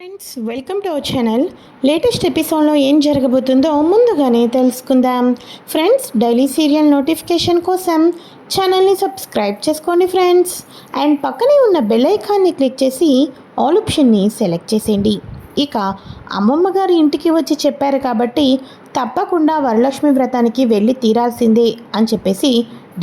Friends welcome to our channel latest ఎపిసోడ్లో ఏం జరగబోతుందో ముందుగానే తెలుసుకుందాం. ఫ్రెండ్స్ డైలీ సీరియల్ నోటిఫికేషన్ కోసం ఛానల్ని సబ్స్క్రైబ్ చేసుకోండి ఫ్రెండ్స్ అండ్ పక్కనే ఉన్న బెల్ ఐకాన్ని క్లిక్ చేసి ఆల్ ఆప్షన్ని సెలెక్ట్ చేసేయండి. ఇక అమ్మమ్మ గారి ఇంటికి వచ్చి చెప్పారు కాబట్టి తప్పకుండా వరలక్ష్మి వ్రతానికి వెళ్ళి తీరాల్సిందే అని చెప్పేసి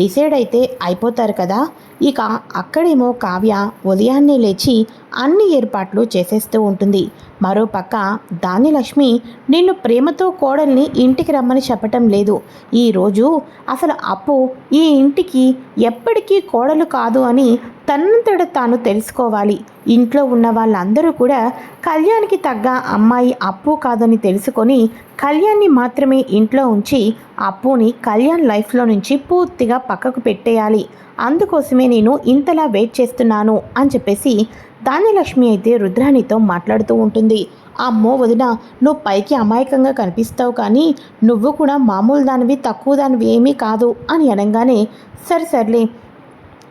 డిసైడ్ అయితే అయిపోతారు కదా. ఇక అక్కడేమో కావ్య ఉదయాన్నే లేచి అన్ని ఏర్పాట్లు చేసేస్తూ ఉంటుంది. మరోపక్క దానిలక్ష్మి నిన్ను ప్రేమతో కోడల్ని ఇంటికి రమ్మని చెప్పటం లేదు. ఈరోజు అసలు అప్పు ఈ ఇంటికి ఎప్పటికీ కోడలు కాదు అని తనంతట తాను తెలుసుకోవాలి. ఇంట్లో ఉన్న వాళ్ళందరూ కూడా కళ్యాణ్కి తగ్గ అమ్మాయి అప్పు కాదని తెలుసుకొని కళ్యాణ్ని మాత్రమే ఇంట్లో ఉంచి అప్పుని కళ్యాణ్ లైఫ్లో నుంచి పూర్తిగా పక్కకు పెట్టేయాలి. అందుకోసమే నేను ఇంతలా వెయిట్ చేస్తున్నాను అని చెప్పేసి దానిలక్ష్మి అయితే రుద్రాణితో మాట్లాడుతూ ఉంటుంది. అమ్మో వదిన నువ్వు పైకి అమాయకంగా కనిపిస్తావు కానీ నువ్వు కూడా మామూలు దానివి తక్కువ దానివి ఏమీ కాదు అని అనగానే సరే సర్లే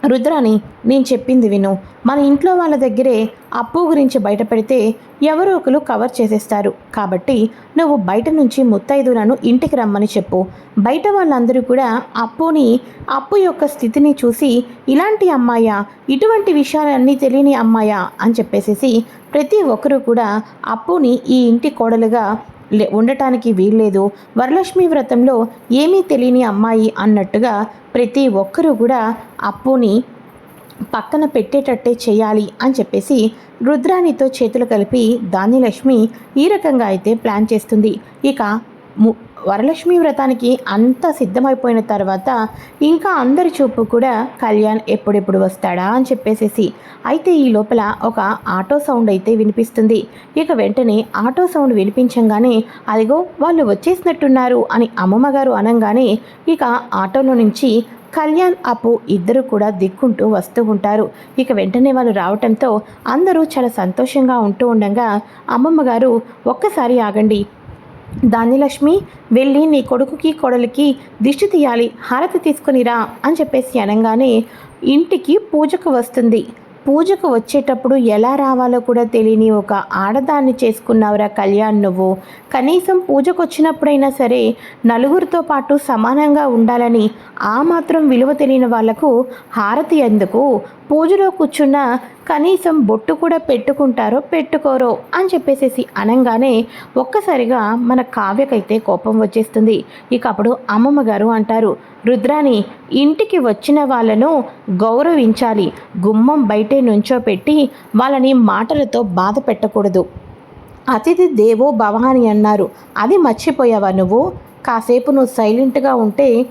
రుద్రాని నేను చెప్పింది విను. మన ఇంట్లో వాళ్ళ దగ్గరే అప్పు గురించి బయట పెడితే ఎవరో ఒకరు కవర్ చేసేస్తారు. కాబట్టి నువ్వు బయట నుంచి ముత్తైదులను ఇంటికి రమ్మని చెప్పు. బయట వాళ్ళందరూ కూడా అప్పుని అప్పు యొక్క స్థితిని చూసి ఇలాంటి అమ్మాయా? ఇటువంటి విషయాలన్నీ తెలియని అమ్మాయా? అని చెప్పేసేసి ప్రతి ఒక్కరూ కూడా అప్పుని ఈ ఇంటి కోడలుగా ఉండటానికి వీల్లేదు. వరలక్ష్మి వ్రతంలో ఏమీ తెలియని అమ్మాయి అన్నట్టుగా ప్రతి ఒక్కరూ కూడా అప్పుని పక్కన పెట్టేటట్టే చేయాలి అని చెప్పేసి రుద్రాణితో చేతులు కలిపి దానిలక్ష్మి ఈ రకంగా అయితే ప్లాన్ చేస్తుంది. ఇక ము వరలక్ష్మి వ్రతానికి అంతా సిద్ధమైపోయిన తర్వాత ఇంకా అందరి చూపు కూడా కళ్యాణ్ ఎప్పుడెప్పుడు వస్తాడా అని చెప్పేసేసి అయితే ఈ లోపల ఒక ఆటో సౌండ్ అయితే వినిపిస్తుంది. ఇక వెంటనే ఆటో సౌండ్ వినిపించంగానే అదిగో వాళ్ళు వచ్చేసినట్టున్నారు అని అమ్మమ్మగారు అనగానే ఇక ఆటోలో నుంచి కళ్యాణ్ అప్పు ఇద్దరు కూడా దిక్కుంటూ వస్తూ ఉంటారు. ఇక వెంటనే వాళ్ళు రావటంతో అందరూ చాలా సంతోషంగా ఉంటూ ఉండగా అమ్మమ్మ గారు ఒక్కసారి ఆగండి దానిలక్ష్మి వెళ్ళి నీ కొడుకుకి కొడలికి దిష్టి తీయాలి హారతి తీసుకునిరా అని చెప్పేసి అనగానే ఇంటికి పూజకు వస్తుంది. పూజకు వచ్చేటప్పుడు ఎలా రావాలో కూడా తెలియని ఒక ఆడదాన్ని చేసుకున్నావురా కళ్యాణ్ నువ్వు. కనీసం పూజకు వచ్చినప్పుడైనా సరే నలుగురితో పాటు సమానంగా ఉండాలని ఆ మాత్రం విలువ తెలియని వాళ్ళకు హారతి ఎందుకు? పూజలో కూర్చున్న కనీసం బొట్టు కూడా పెట్టుకుంటారో పెట్టుకోరో అని చెప్పేసేసి అనగానే ఒక్కసారిగా మన కావ్యకైతే కోపం వచ్చేస్తుంది. ఇక అప్పుడు అమ్మమ్మ గారు అంటారు రుద్రాని ఇంటికి వచ్చిన వాళ్ళను గౌరవించాలి. గుమ్మం బయటే నుంచోపెట్టి వాళ్ళని మాటలతో బాధ పెట్టకూడదు. అతిథి దేవో భవ అని అన్నారు. అది మర్చిపోయావా నువ్వు? కాసేపు నువ్వు సైలెంట్గా ఉంటే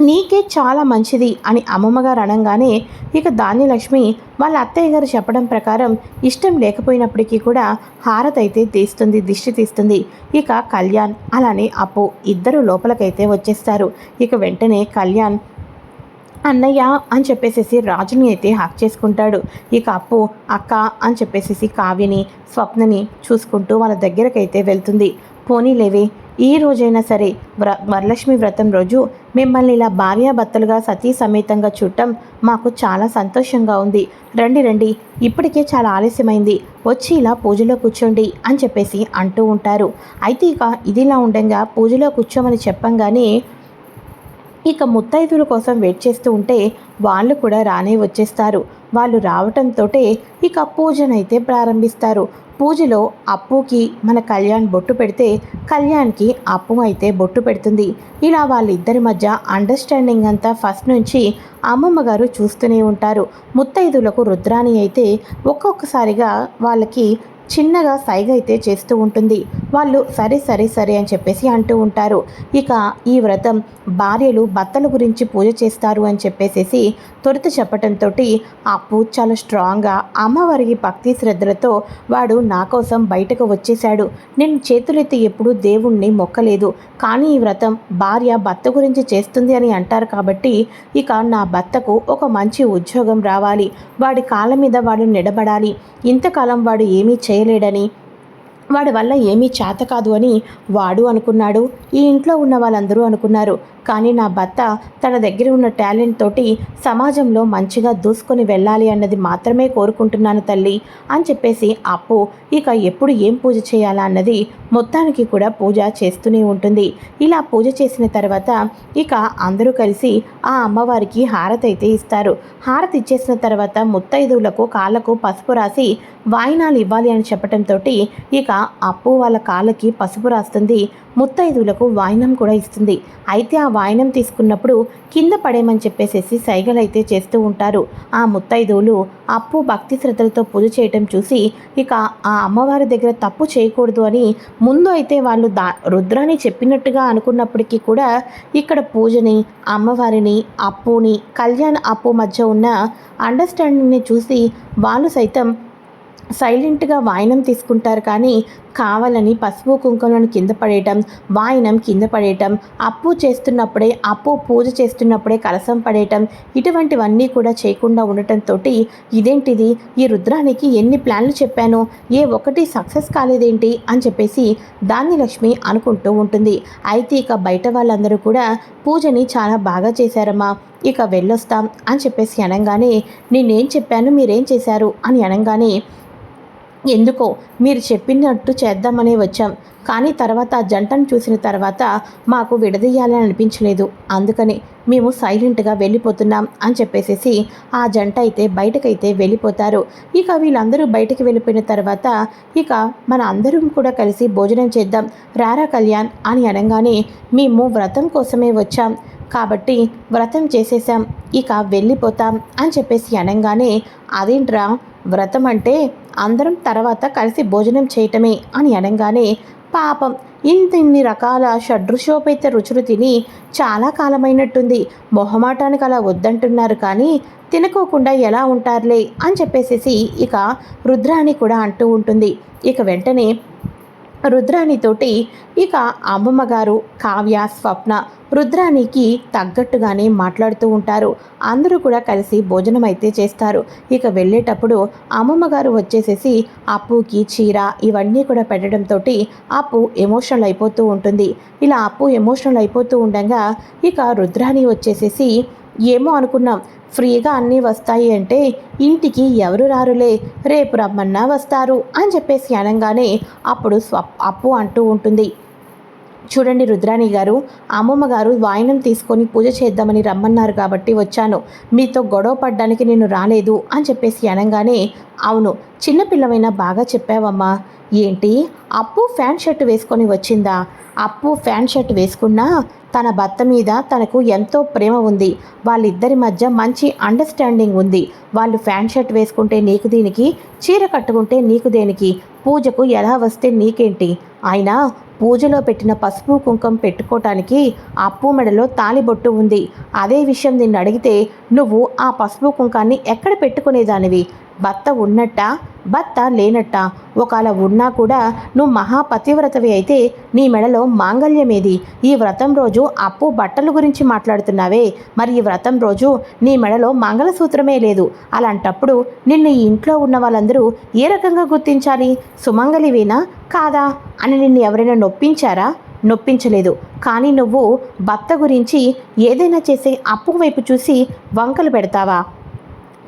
నీకే చాలా మంచిది అని అమ్మమ్మగారు అనగానే ఇక ధాన్యలక్ష్మి వాళ్ళ అత్తయ్య గారు చెప్పడం ప్రకారం ఇష్టం లేకపోయినప్పటికీ కూడా హారత అయితే తీస్తుంది దిష్టి తీస్తుంది. ఇక కళ్యాణ్ అలానే అప్పు ఇద్దరు లోపలికైతే వచ్చేస్తారు. ఇక వెంటనే కళ్యాణ్ అన్నయ్య అని చెప్పేసేసి రాజుని అయితే హాక్ చేసుకుంటాడు. ఇక అప్పు అక్క అని చెప్పేసేసి కావ్యని స్వప్నని చూసుకుంటూ వాళ్ళ దగ్గరకైతే వెళ్తుంది. పోనీలేవే ఈ రోజైనా సరే వ్ర వరలక్ష్మి వ్రతం రోజు మిమ్మల్ని ఇలా భార్యాభర్తలుగా సతీ సమేతంగా చూడటం మాకు చాలా సంతోషంగా ఉంది. రండి రండి ఇప్పటికే చాలా ఆలస్యమైంది. వచ్చి ఇలా పూజలో కూర్చోండి అని చెప్పేసి అంటూ ఉంటారు. అయితే ఇక ఇదిలా ఉండగా పూజలో కూర్చోమని చెప్పంగానే ఇక ముత్తైదుల కోసం వెయిట్ చేస్తూ ఉంటే వాళ్ళు కూడా రానే వచ్చేస్తారు. వాళ్ళు రావటంతో ఇక పూజనైతే ప్రారంభిస్తారు. పూజలో అప్పుకి మన కళ్యాణ్ బొట్టు పెడితే కళ్యాణ్కి అప్పు అయితే బొట్టు పెడుతుంది. ఇలా వాళ్ళిద్దరి మధ్య అండర్స్టాండింగ్ అంతా ఫస్ట్ నుంచి అమ్మమ్మ గారు చూస్తూనే ఉంటారు. ముత్తైదులకు రుద్రాణి అయితే ఒక్కొక్కసారిగా వాళ్ళకి చిన్నగా సైగ అయితే చేస్తూ ఉంటుంది. వాళ్ళు సరే సరే సరే అని చెప్పేసి అంటూ ఉంటారు. ఇక ఈ వ్రతం భార్యలు భర్తల గురించి పూజ చేస్తారు అని చెప్పేసేసి తొరిత చెప్పటంతో ఆ పూజ చాలా స్ట్రాంగ్గా అమ్మవారికి భక్తి శ్రద్ధలతో వాడు నా కోసం బయటకు వచ్చేశాడు. నేను చేతులెత్తి ఎప్పుడూ దేవుణ్ణి మొక్కలేదు. కానీ ఈ వ్రతం భార్య భర్త గురించి చేస్తుంది అని అంటారు కాబట్టి ఇక నా భర్తకు ఒక మంచి ఉద్యోగం రావాలి. వాడి కాళ్ళ మీద వాడు నిలబడాలి. ఇంతకాలం వాడు ఏమీ చేయలేడని. వాడి వల్ల ఏమీ చేత కాదు అని వాడు అనుకున్నాడు. ఈ ఇంట్లో ఉన్న వాళ్ళందరూ అనుకున్నారు. కానీ నా భర్త తన దగ్గర ఉన్న టాలెంట్ తోటి సమాజంలో మంచిగా దూసుకొని వెళ్ళాలి అన్నది మాత్రమే కోరుకుంటున్నాను తల్లి అని చెప్పేసి అప్పు ఇక ఎప్పుడు ఏం పూజ చేయాలా అన్నది మొత్తానికి కూడా పూజ చేస్తూనే ఉంటుంది. ఇలా పూజ చేసిన తర్వాత ఇక అందరూ కలిసి ఆ అమ్మవారికి హారతి అయితే ఇస్తారు. హారతి ఇచ్చేసిన తర్వాత ముత్తైదువులకు కాళ్ళకు పసుపు రాసి వాయినాలు ఇవ్వాలి అని చెప్పడంతో ఇక అప్పు వాళ్ళ కాళ్ళకి పసుపు రాస్తుంది. ముత్తైదువులకు వాయినం కూడా ఇస్తుంది. అయితే ఆ వాయినం తీసుకున్నప్పుడు కింద పడేమని చెప్పేసేసి సైగలు అయితే చేస్తూ ఉంటారు. ఆ ముత్తైదువులు అప్పు భక్తి శ్రద్ధలతో పూజ చేయటం చూసి ఇక ఆ అమ్మవారి దగ్గర తప్పు చేయకూడదు అని ముందు అయితే వాళ్ళు దా రుద్రాన్ని చెప్పినట్టుగా అనుకున్నప్పటికీ కూడా ఇక్కడ పూజని అమ్మవారిని అప్పుని కళ్యాణ్ అప్పు మధ్య ఉన్న అండర్స్టాండింగ్ని చూసి వాళ్ళు సైతం సైలెంట్గా వాయనం తీసుకుంటారు కానీ కావాలని పసుపు కుంకుమలను కింద పడేయటం వాయినం కింద పడేయటం అప్పు చేస్తున్నప్పుడే అప్పు పూజ చేస్తున్నప్పుడే కలసం పడేయటం ఇటువంటివన్నీ కూడా చేయకుండా ఉండటంతో ఇదేంటిది? ఈ రుద్రానికి ఎన్ని ప్లాన్లు చెప్పాను? ఏ ఒకటి సక్సెస్ కాలేదేంటి? అని చెప్పేసి దాన్ని లక్ష్మి అనుకుంటూ ఉంటుంది. అయితే ఇక బయట వాళ్ళందరూ కూడా పూజని చాలా బాగా చేశారమ్మా ఇక వెళ్ళొస్తాం అని చెప్పేసి అనగానే నేనేం చెప్పాను? మీరేం చేశారు? అని అనగానే ఎందుకో? మీరు చెప్పినట్టు చేద్దామనే వచ్చాం. కానీ తర్వాత జంటను చూసిన తర్వాత మాకు విడదీయాలని అనిపించలేదు. అందుకని మేము సైలెంట్గా వెళ్ళిపోతున్నాం అని చెప్పేసేసి ఆ జంట అయితే బయటకైతే వెళ్ళిపోతారు. ఇక వీళ్ళందరూ బయటకు వెళ్ళిపోయిన తర్వాత ఇక మన అందరం కూడా కలిసి భోజనం చేద్దాం రారా కళ్యాణ్ అని అనగానే మేము వ్రతం కోసమే వచ్చాం. కాబట్టి వ్రతం చేసేసాం ఇక వెళ్ళిపోతాం అని చెప్పేసి అనగానే అదేంట్రా వ్రతం అంటే అందరం తర్వాత కలిసి భోజనం చేయటమే అని అనగానే పాపం ఇంత ఇన్ని రకాల షడ్రుషోపేత రుచులు తిని చాలా కాలమైనట్టుంది. మొహమాటానికి అలా వద్దంటున్నారు కానీ తినకోకుండా ఎలా ఉంటారులే అని చెప్పేసేసి ఇక రుద్రాణి కూడా అంటూ ఉంటుంది. ఇక వెంటనే రుద్రాణితోటి ఇక అంబమ్మ గారు కావ్య స్వప్న రుద్రానికి తగ్గట్టుగానే మాట్లాడుతూ ఉంటారు. అందరూ కూడా కలిసి భోజనం అయితే చేస్తారు. ఇక వెళ్ళేటప్పుడు అమ్మమ్మ గారు వచ్చేసేసి అప్పుకి చీర ఇవన్నీ కూడా పెట్టడంతో అప్పు ఎమోషనల్ అయిపోతూ ఉంటుంది. ఇలా అప్పు ఎమోషనల్ అయిపోతూ ఉండగా ఇక రుద్రాణి వచ్చేసేసి ఏమో అనుకున్నాం. ఫ్రీగా అన్నీ వస్తాయి అంటే ఇంటికి ఎవరు రారులే. రేపు రమ్మన్నా వస్తారు అని చెప్పేసి అనగానే అప్పుడు అప్పు అంటూ ఉంటుంది. చూడండి రుద్రాణి గారు అమ్మమ్మ గారు వాయనం తీసుకొని పూజ చేద్దామని రమ్మన్నారు కాబట్టి వచ్చాను. మీతో గొడవ పడ్డానికి నేను రాలేదు అని చెప్పేసి అనగానే అవును చిన్నపిల్లవైనా బాగా చెప్పావమ్మా. ఏంటి అప్పు ఫ్యాన్ షర్ట్ వేసుకొని వచ్చిందా? అప్పు ఫ్యాన్ షర్ట్ వేసుకున్నా తన భర్త మీద తనకు ఎంతో ప్రేమ ఉంది. వాళ్ళిద్దరి మధ్య మంచి అండర్స్టాండింగ్ ఉంది. వాళ్ళు ఫ్యాన్ షర్ట్ వేసుకుంటే నీకు దీనికి చీర కట్టుకుంటే నీకు దేనికి పూజకు ఎలా వస్తే నీకేంటి? అయినా పూజలో పెట్టిన పసుపు కుంకం పెట్టుకోవటానికి అప్పు మెడలో తాలిబొట్టు ఉంది. అదే విషయం నిన్ను అడిగితే నువ్వు ఆ పసుపు కుంకాన్ని ఎక్కడ పెట్టుకునేదానివి? భర్త ఉన్నట్ట భర్త లేనట్ట ఒకవేళ ఉన్నా కూడా నువ్వు మహాపతివ్రతవి అయితే నీ మెడలో మాంగల్యమేది ఈ వ్రతం రోజు అప్పు బట్టల గురించి మాట్లాడుతున్నావే. మరి ఈ వ్రతం రోజు నీ మెడలో మంగళసూత్రమే లేదు. అలాంటప్పుడు నిన్ను ఈ ఇంట్లో ఉన్న వాళ్ళందరూ ఏ రకంగా గుర్తించాలి? సుమంగలివేనా కాదా? అని నిన్ను ఎవరైనా నొప్పించారా? నొప్పించలేదు. కానీ నువ్వు భర్త గురించి ఏదైనా చేసే అప్పు వైపు చూసి వంకలు పెడతావా?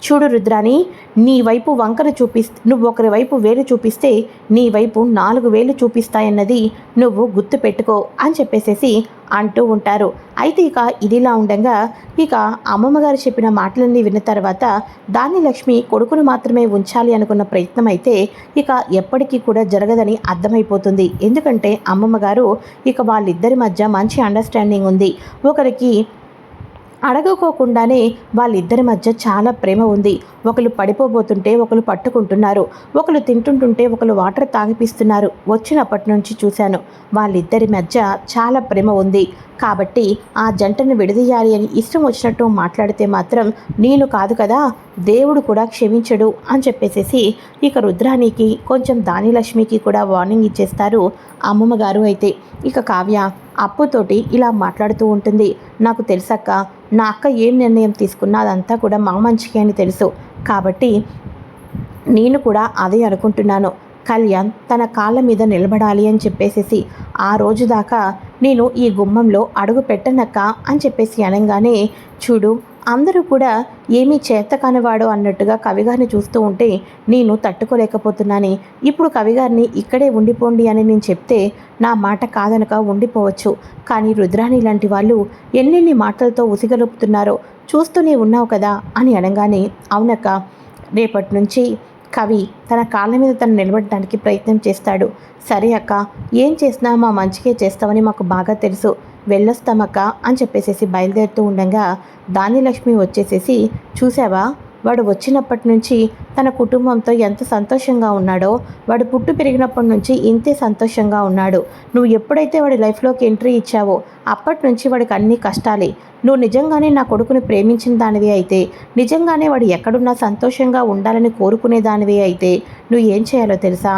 చూడు రుద్రాని నీ వైపు వంకర చూపిస్తే నువ్వు ఒకరి వైపు వేలు చూపిస్తే నీ వైపు నాలుగు వేలు చూపిస్తాయన్నది నువ్వు గుర్తు పెట్టుకో అని చెప్పేసేసి అంటూ ఉంటారు. అయితే ఇక ఇదిలా ఉండగా ఇక అమ్మమ్మగారు చెప్పిన మాటలన్నీ విన్న తర్వాత దాని లక్ష్మి కొడుకును మాత్రమే ఉంచాలి అనుకున్న ప్రయత్నం అయితే ఇక ఎప్పటికీ కూడా జరగదని అర్థమైపోతుంది. ఎందుకంటే అమ్మమ్మగారు ఇక వాళ్ళిద్దరి మధ్య మంచి అండర్స్టాండింగ్ ఉంది. ఒకరికి అడగకోకుండానే వాళ్ళిద్దరి మధ్య చాలా ప్రేమ ఉంది. ఒకరు పడిపోబోతుంటే ఒకరు పట్టుకుంటున్నారు. ఒకరు తింటుంటుంటే ఒకరు వాటర్ తాగిపిస్తున్నారు. వచ్చినప్పటి నుంచి చూశాను వాళ్ళిద్దరి మధ్య చాలా ప్రేమ ఉంది. కాబట్టి ఆ జంటను విడదీయాలి అని ఇష్టం వచ్చినట్టు మాట్లాడితే మాత్రం నేను కాదు కదా దేవుడు కూడా క్షమించడు అని చెప్పేసేసి ఇక రుద్రానికి కొంచెం దానిలక్ష్మికి కూడా వార్నింగ్ ఇచ్చేస్తారు అమ్మమ్మ గారు అయితే. ఇక కావ్య అప్పుతోటి ఇలా మాట్లాడుతూ ఉంటుంది. నాకు తెలుసక్క నా అక్క ఏం నిర్ణయం తీసుకున్నా అదంతా కూడా మా మంచికే అని తెలుసు. కాబట్టి నేను కూడా అదే అనుకుంటున్నాను. కళ్యాణ్ తన కాళ్ళ మీద నిలబడాలి అని చెప్పేసేసి ఆ రోజు దాకా నేను ఈ గుమ్మంలో అడుగు పెట్టనక్క అని చెప్పేసి అనగానే చూడు అందరూ కూడా ఏమీ చేతకానివాడు అన్నట్టుగా కవిగారిని చూస్తూ ఉంటే నేను తట్టుకోలేకపోతున్నాను. ఇప్పుడు కవిగారిని ఇక్కడే ఉండిపోండి అని నేను చెప్తే నా మాట కాదనక ఉండిపోవచ్చు. కానీ రుద్రాణి లాంటి వాళ్ళు ఎన్నెన్ని మాటలతో ఉసిగలుపుతున్నారో చూస్తూనే ఉన్నావు కదా అని అనగానే అవునక్క. రేపటి నుంచి కవి తన కాళ్ళ మీద తను నిలబడడానికి ప్రయత్నం చేస్తాడు. సరే అక్క. ఏం చేసినా మా మంచికే చేస్తామని మాకు బాగా తెలుసు. వెళ్ళొస్తామక్క అని చెప్పేసేసి బయలుదేరుతూ ఉండగా దానిలక్ష్మి వచ్చేసేసి చూసావా వాడు వచ్చినప్పటి నుంచి తన కుటుంబంతో ఎంత సంతోషంగా ఉన్నాడో వాడు పుట్టు పెరిగినప్పటి నుంచి ఇంతే సంతోషంగా ఉన్నాడు. నువ్వు ఎప్పుడైతే వాడి లైఫ్లోకి ఎంట్రీ ఇచ్చావో అప్పటి నుంచి వాడికి అన్ని కష్టాలే. నువ్వు నిజంగానే నా కొడుకుని ప్రేమించిన దానివి అయితే నిజంగానే వాడు ఎక్కడున్నా సంతోషంగా ఉండాలని కోరుకునే దానివి అయితే నువ్వు ఏం చేయాలో తెలుసా?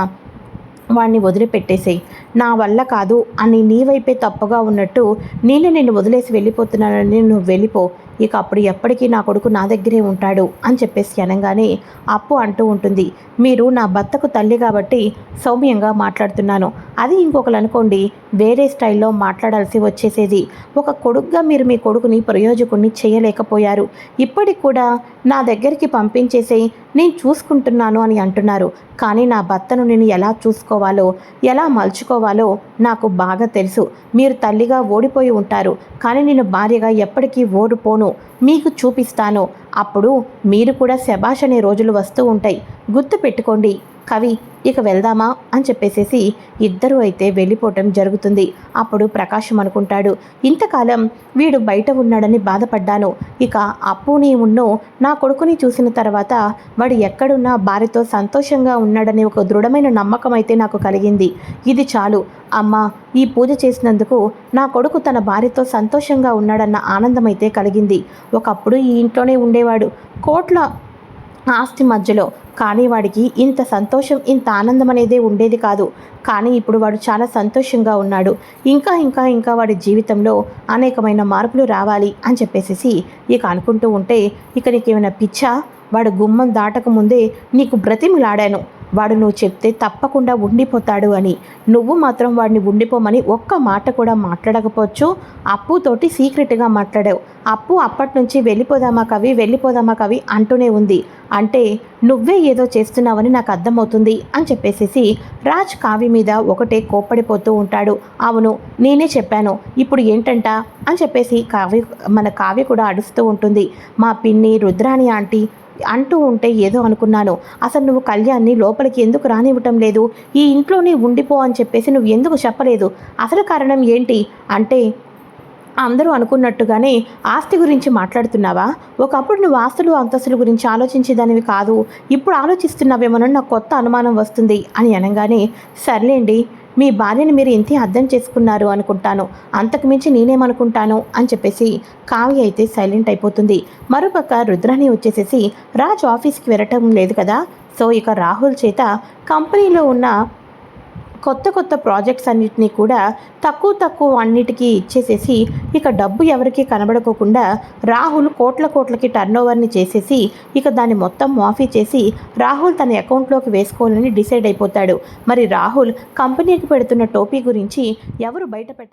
వాడిని వదిలిపెట్టేసేయి. నా వల్ల కాదు అని నీ వైపే తప్పుగా ఉన్నట్టు నేను నిన్ను వదిలేసి వెళ్ళిపోతున్నానని నువ్వు వెళ్ళిపో. ఇక అప్పుడు ఎప్పటికీ నా కొడుకు నా దగ్గరే ఉంటాడు అని చెప్పేసి అనగానే అప్పు అంటూ ఉంటుంది. మీరు నా భర్తకు తల్లి కాబట్టి సౌమ్యంగా మాట్లాడుతున్నాను. అది ఇంకొకరు అనుకోండి వేరే స్టైల్లో మాట్లాడాల్సి వచ్చేసేది. ఒక కొడుకుగా మీరు మీ కొడుకుని ప్రయోజకుడిని చేయలేకపోయారు. ఇప్పటికి కూడా నా దగ్గరికి పంపించేసి నేను చూసుకుంటున్నాను అని అంటున్నారు. కానీ నా భర్తను నేను ఎలా చూసుకోవాలో ఎలా మలుచుకోవాలో నాకు బాగా తెలుసు. మీరు తల్లిగా ఓడిపోయి ఉంటారు. కానీ నేను భార్యగా ఎప్పటికీ ఓడిపోను. మీకు చూపిస్తాను. అప్పుడు మీరు కూడా శబాష్ అనే రోజులు వస్తూ ఉంటాయి. గుర్తు పెట్టుకోండి. కవి ఇక వెళ్దామా? అని చెప్పేసేసి ఇద్దరూ అయితే వెళ్ళిపోవటం జరుగుతుంది. అప్పుడు ప్రకాశం అనుకుంటాడు. ఇంతకాలం వీడు బయట ఉన్నాడని బాధపడ్డాను. ఇక అప్పుని ఉన్నో నా కొడుకుని చూసిన తర్వాత వాడు ఎక్కడున్నా భార్యతో సంతోషంగా ఉన్నాడని ఒక దృఢమైన నమ్మకం అయితే నాకు కలిగింది. ఇది చాలు. అమ్మ ఈ పూజ చేసినందుకు నా కొడుకు తన భార్యతో సంతోషంగా ఉన్నాడన్న ఆనందం అయితే కలిగింది. ఒకప్పుడు ఈ ఇంట్లోనే ఉండేవాడు. కోట్ల ఆస్తి మధ్యలో కానీ వాడికి ఇంత సంతోషం ఇంత ఆనందం అనేదే ఉండేది కాదు. కానీ ఇప్పుడు వాడు చాలా సంతోషంగా ఉన్నాడు. ఇంకా ఇంకా ఇంకా వాడి జీవితంలో అనేకమైన మార్పులు రావాలి అని చెప్పేసి ఇక అనుకుంటూ ఉంటే ఇక నీకేమైనా పిచ్చా? వాడు గుమ్మం దాటక ముందే నీకు బ్రతిమిలాడాను. వాడు నువ్వు చెప్తే తప్పకుండా ఉండిపోతాడు అని. నువ్వు మాత్రం వాడిని ఉండిపోమని ఒక్క మాట కూడా మాట్లాడకపోవచ్చు. అప్పుతోటి సీక్రెట్గా మాట్లాడావు. అప్పు అప్పటి నుంచి వెళ్ళిపోదామా కవి? వెళ్ళిపోదామా కవి? అంటూనే ఉంది. అంటే నువ్వే ఏదో చేస్తున్నావని నాకు అర్థమవుతుంది అని చెప్పేసేసి రాజ్ కావి మీద ఒకటే కోప్పడిపోతూ ఉంటాడు. అవును నేనే చెప్పాను. ఇప్పుడు ఏంటంట? అని చెప్పేసి కావ్య మన కావ్య కూడా అడుస్తూ ఉంటుంది. మా పిన్ని రుద్రాణి ఆంటీ అంటూ ఉంటే ఏదో అనుకున్నాను. అసలు నువ్వు కళ్యాణ్ని లోపలికి ఎందుకు రానివ్వటం లేదు? ఈ ఇంట్లోనే ఉండిపో అని చెప్పేసి నువ్వు ఎందుకు చెప్పలేదు? అసలు కారణం ఏంటి? అంటే అందరూ అనుకున్నట్టుగానే ఆస్తి గురించి మాట్లాడుతున్నావా? ఒకప్పుడు నువ్వు ఆస్తులు అంతస్తుల గురించి ఆలోచించేదానివి కాదు. ఇప్పుడు ఆలోచిస్తున్నావేమోనని నాకు కొత్త అనుమానం వస్తుంది అని అనగానే సర్లేండి మీ భార్యని మీరు ఇంతే అర్థం చేసుకున్నారు అనుకుంటాను. అంతకుమించి నేనేమనుకుంటాను? అని చెప్పేసి కావ్య అయితే సైలెంట్ అయిపోతుంది. మరోపక్క రుద్రాణి వచ్చేసేసి రాజ్ ఆఫీస్కి వెళ్ళటం లేదు కదా? సో ఇక రాహుల్ చేత కంపెనీలో ఉన్న కొత్త కొత్త ప్రాజెక్ట్స్ అన్నిటినీ కూడా తక్కువ తక్కువ అన్నిటికీ ఇచ్చేసేసి ఇక డబ్బు ఎవరికీ కనబడకోకుండా రాహుల్ కోట్ల కోట్లకి టర్న్ ఓవర్ని చేసేసి ఇక దాన్ని మొత్తం మాఫీ చేసి రాహుల్ తన అకౌంట్లోకి వేసుకోవాలని డిసైడ్ అయిపోతాడు. మరి రాహుల్ కంపెనీకి పెడుతున్న టోపీ గురించి ఎవరు బయట పెట్ట